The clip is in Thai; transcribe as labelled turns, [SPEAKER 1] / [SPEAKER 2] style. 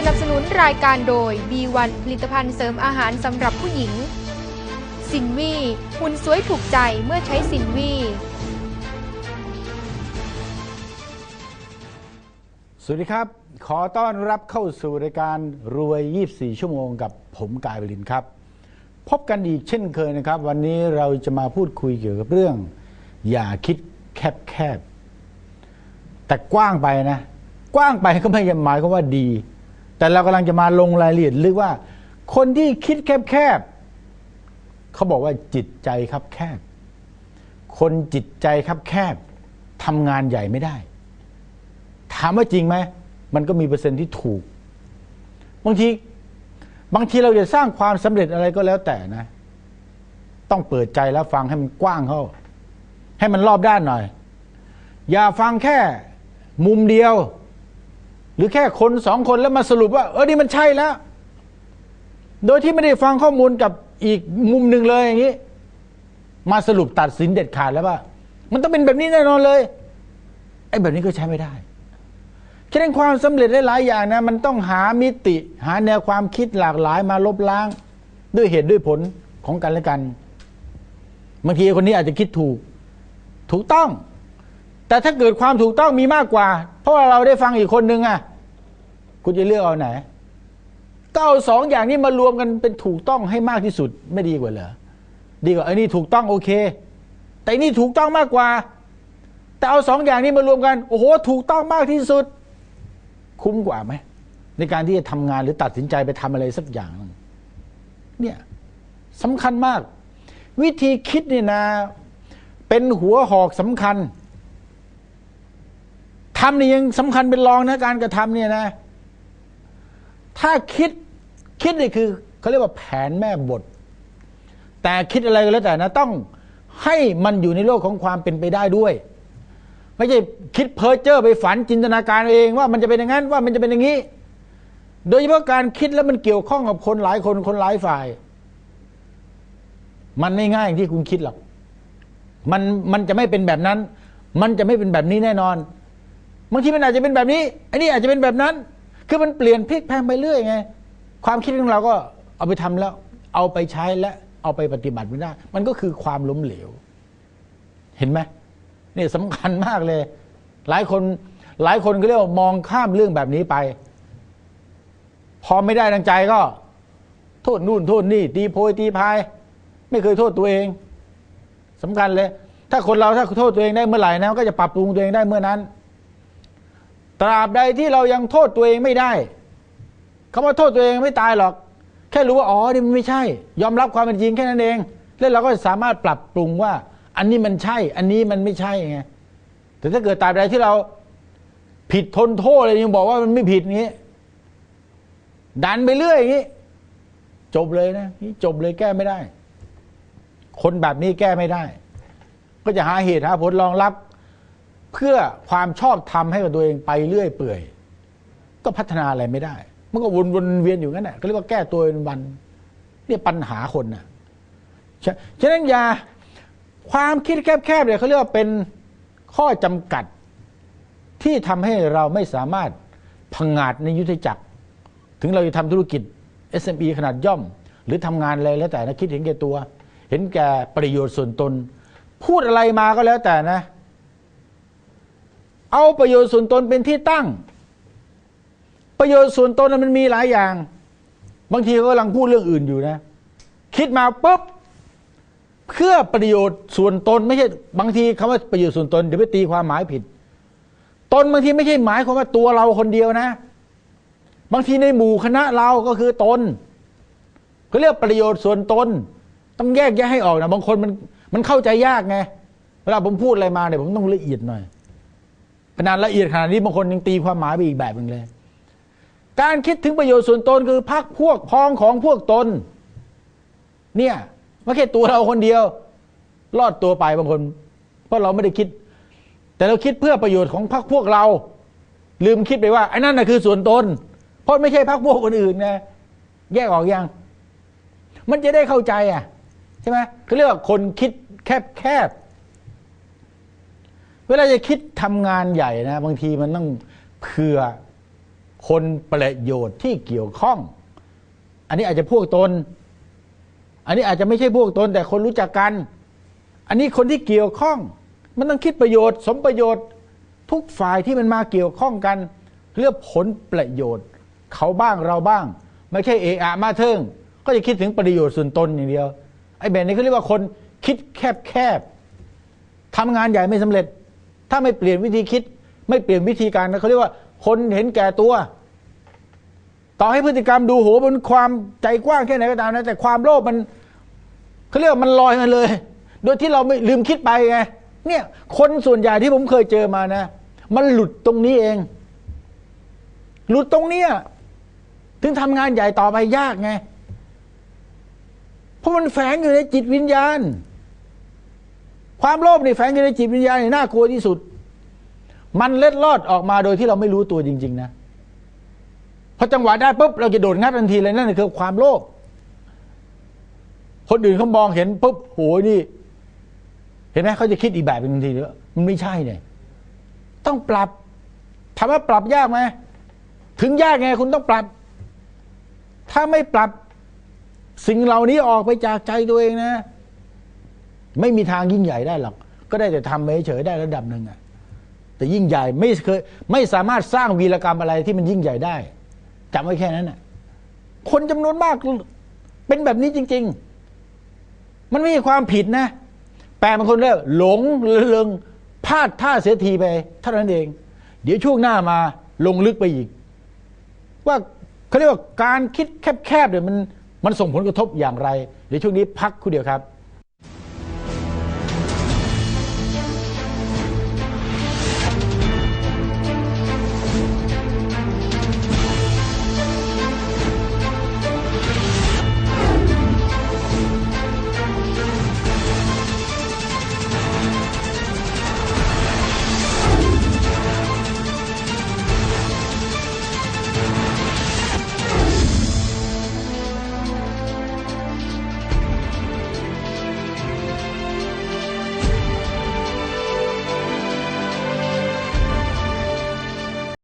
[SPEAKER 1] สนับสนุนรายการโดย B1 ผลิตภัณฑ์เสริมอาหารสำหรับผู้หญิง สินวีหุ่นสวยถูกใจเมื่อใช้สินวี
[SPEAKER 2] สวัสดีครับ ขอต้อนรับเข้าสู่รายการรวย 24 ชั่วโมงกับผมกายบรินครับ พบกันอีกเช่นเคยนะครับ วันนี้เราจะมาพูดคุยเกี่ยวกับเรื่อง อย่าคิดแคบๆแต่กว้างไปนะ กว้างไปก็ไม่ได้หมายความว่าดี แต่เรากำลังจะมาลงรายละเอียดลึกว่า คนที่คิดแคบๆเขาบอกว่าจิตใจครับแคบ คนจิตใจครับแคบทำงานใหญ่ไม่ได้ ถามว่าจริงไหมมันก็มีเปอร์เซ็นต์ที่ถูก บางที บางทีเราจะสร้างความสำเร็จอะไรก็แล้วแต่นะ ต้องเปิดใจแล้วฟังให้มันกว้างเข้า ให้มันรอบด้านหน่อย อย่าฟังแค่มุมเดียว หรือแค่คนสองคนแล้วมาสรุปว่า เออนี่มันใช่แล้ว โดยที่ไม่ได้ฟังข้อมูลกับอีกมุมหนึ่งเลยอย่างนี้ มาสรุปตัดสินเด็ดขาดแล้วว่า มันต้องเป็นแบบนี้แน่นอนเลยไอ้แบบนี้ก็ใช้ไม่ได้ฉะนั้นความสำเร็จหลายๆอย่างนะมันต้องหามิติ หาแนวความคิดหลากหลายมาลบล้าง ด้วยเหตุด้วยผลของกันและกันบางทีคนนี้อาจจะคิดถูก ถูกต้อง แต่ถ้าเกิดความถูกต้องมีมากกว่า เพราะว่าเราได้ฟังอีกคนนึงอะ คุณจะเลือกเอาไหน ก็เอาสองอย่างนี้มารวมกันเป็นถูกต้องให้มากที่สุดไม่ดีกว่าเหรอดีกว่าไอ้นี่ถูกต้องโอเค แต่นี่ถูกต้องมากกว่า แต่เอาสองอย่างนี้มารวมกัน โอ้โห ถูกต้องมากที่สุด คุ้มกว่าไหมในการที่จะทำงานหรือตัดสินใจไปทำอะไรสักอย่างหนึ่งเนี่ยสำคัญมาก วิธีคิดนี่นะ เป็นหัวหอกสำคัญ ทำนี่ยังสำคัญเป็นรองนะการกระทำเนี่ยนะ ถ้าคิดคิดนี่คือเขาเรียกว่าแผนแม่บท แต่คิดอะไรก็แล้วแต่นะต้องให้มันอยู่ในโลกของความเป็นไปได้ด้วย ไม่ใช่คิดเพ้อเจ้อไปฝันจินตนาการเองว่ามันจะเป็นอย่างนั้นว่ามันจะเป็นอย่างนี้ โดยเฉพาะการคิดแล้วมันเกี่ยวข้องกับคนหลายคนคนหลายฝ่าย มันไม่ง่ายอย่างที่คุณคิดหรอกมันมันจะไม่เป็นแบบนั้น มันจะไม่เป็นแบบนี้แน่นอน บางทีมันอาจจะเป็นแบบนี้อันนี้อาจจะเป็นแบบนั้น คือมันเปลี่ยนพลิกแพงไปเรื่อยไง ความคิดของเราก็เอาไปทำแล้ว เอาไปใช้และเอาไปปฏิบัติไม่ได้ มันก็คือความล้มเหลว เห็นไหมนี่สำคัญมากเลย หลายคนหลายคนก็เรียกว่ามองข้ามเรื่องแบบนี้ไป พอไม่ได้ดังใจก็ โทษนู่นโทษนี่ ตีโพยตีพาย ไม่เคยโทษตัวเองสำคัญเลย ถ้าคนเราถ้าโทษตัวเองได้เมื่อไหร่นะก็จะปรับปรุงตัวเองได้เมื่อนั้น ตราบใดที่เรายังโทษตัวเองไม่ได้คำว่าโทษตัวเองไม่ตายหรอก แค่รู้ว่าอ๋อนี่มันไม่ใช่ ยอมรับความเป็นจริงแค่นั้นเอง แล้วเราก็สามารถปรับปรุงว่า อันนี้มันใช่ อันนี้มันไม่ใช่ไงแต่ถ้าเกิดตราบใดที่เราผิดทนโทษเลยยังบอกว่ามันไม่ผิดงนี้ ดันไปเรื่อยอย่างนี้ จบเลยนะนี่จบเลยแก้ไม่ได้ คนแบบนี้แก้ไม่ได้ ก็จะหาเหตุหาผลรองรับ เพื่อความชอบธรรมให้กับตัวเองไปเรื่อยเปื่อย ก็พัฒนาอะไรไม่ได้ มันก็วนวนเวียนอยู่งั้นแหละก็เรียกว่าแก้ตัวเป็นวันเนี่ยปัญหาคนน่ะฉะฉะนั้นอย่าความคิดแคบๆเนี่ยเขาเรียกว่าเป็นข้อจำกัดที่ทำให้เราไม่สามารถพังงาดในยุทธจักร ถึงเราจะทำธุรกิจ SME ขนาดย่อม หรือทำงานอะไรแล้วแต่นะคิดเห็นแก่ตัว เห็นแก่ประโยชน์ส่วนตน พูดอะไรมาก็แล้วแต่นะ เอาประโยชน์ส่วนตนเป็นที่ตั้ง ประโยชน์ส่วนตนนะมันมีหลายอย่าง บางทีก็กำลังพูดเรื่องอื่นอยู่นะ คิดมาปุ๊บเพื่อประโยชน์ส่วนตนไม่ใช่บางทีคำว่าประโยชน์ส่วนตนเดี๋ยวไปตีความหมายผิด ตนบางทีไม่ใช่หมายความว่าตัวเราคนเดียวนะ บางทีในหมู่คณะเราก็คือตนเขาเรียกประโยชน์ส่วนตน ต้องแยกแยะให้ออกนะบางคนมันมันเข้าใจยากไงเวลาผมพูดอะไรมาเนี่ยผมต้องละเอียดหน่อย ขนาดละเอียดขนาดนี้บางคนยังตีความหมายไปอีกแบบหนึ่งเลย การคิดถึงประโยชน์ส่วนตนคือพักพวกพ้องของพวกตน เนี่ยไม่แค่ตัวเราคนเดียว รอดตัวไปบางคน เพราะเราไม่ได้คิด แต่เราคิดเพื่อประโยชน์ของพรรคพวกเรา ลืมคิดไปว่าไอ้นั่นน่ะคือส่วนตน เพราะไม่ใช่พรรคพวกคนอื่นไงแยกออกยัง มันจะได้เข้าใจอะใช่ไหมเขาเรียกว่าคนคิดแคบแคบ เวลาจะคิดทำงานใหญ่นะบางทีมันต้องเผื่อคนประโยชน์ที่เกี่ยวข้อง อันนี้อาจจะพวกตน อันนี้อาจจะไม่ใช่พวกตน แต่คนรู้จักกัน อันนี้คนที่เกี่ยวข้อง มันต้องคิดประโยชน์ สมประโยชน์ ทุกฝ่ายที่มันมาเกี่ยวข้องกันเรื่องผลประโยชน์ เขาบ้างเราบ้าง ไม่ใช่เอะอะมาเทิงก็จะคิดถึงประโยชน์ส่วนตนอย่างเดียวไอ้แบบนี้เขาเรียกว่าคนคิดแคบแคบทำงานใหญ่ไม่สำเร็จ ถ้าไม่เปลี่ยนวิธีคิด ไม่เปลี่ยนวิธีการนะเขาเรียกว่า คนเห็นแก่ตัว ต่อให้พฤติกรรมดูโหมันความใจกว้างแค่ไหนก็ตามนะแต่ความโลภมันเขาเรียกว่ามันลอยมาเลย โดยที่เราไม่ลืมคิดไปไงเนี่ย คนส่วนใหญ่ที่ผมเคยเจอมานะ มันหลุดตรงนี้เอง หลุดตรงเนี้ยถึงทำงานใหญ่ต่อไปยากไง เพราะมันแฝงอยู่ในจิตวิญญาณ ความโลภนี่แฝงอยู่ในจิตวิญญาณนี่น่ากลัวที่สุด มันเล็ดลอดออกมาโดยที่เราไม่รู้ตัวจริง ๆ นะพอจังหวะได้ปุ๊บเราจะโดดงัดทันทีเลยนั่นคือความโลภคนอื่นเขามองเห็นปุ๊บโหนี่ เห็นไหมเขาจะคิดอีกแบบนึงทันทีเลยมันไม่ใช่เนี่ยต้องปรับถามว่าปรับยากไหมถึงยากไงคุณต้องปรับ ถ้าไม่ปรับสิ่งเหล่านี้ออกไปจากใจตัวเองนะ ไม่มีทางยิ่งใหญ่ได้หรอก ก็ได้แต่ทำไปเฉยๆได้ระดับหนึ่งอะแต่ยิ่งใหญ่ไม่เคยไม่สามารถสร้างวีรกรรมอะไรที่มันยิ่งใหญ่ได้จำไว้แค่นั้นน่ะ คนจำนวนมากเป็นแบบนี้จริง ๆ มันไม่มีความผิดนะ แปลบางคนเรียกหลงเริงพลาดท่าเสียทีไปเท่านั้นเอง เดี๋ยวช่วงหน้ามาลงลึกไปอีก ว่าเขาเรียกว่าการคิดแคบๆเนี่ยมันมันส่งผลกระทบอย่างไร เดี๋ยวช่วงนี้พักคู่เดียวครับ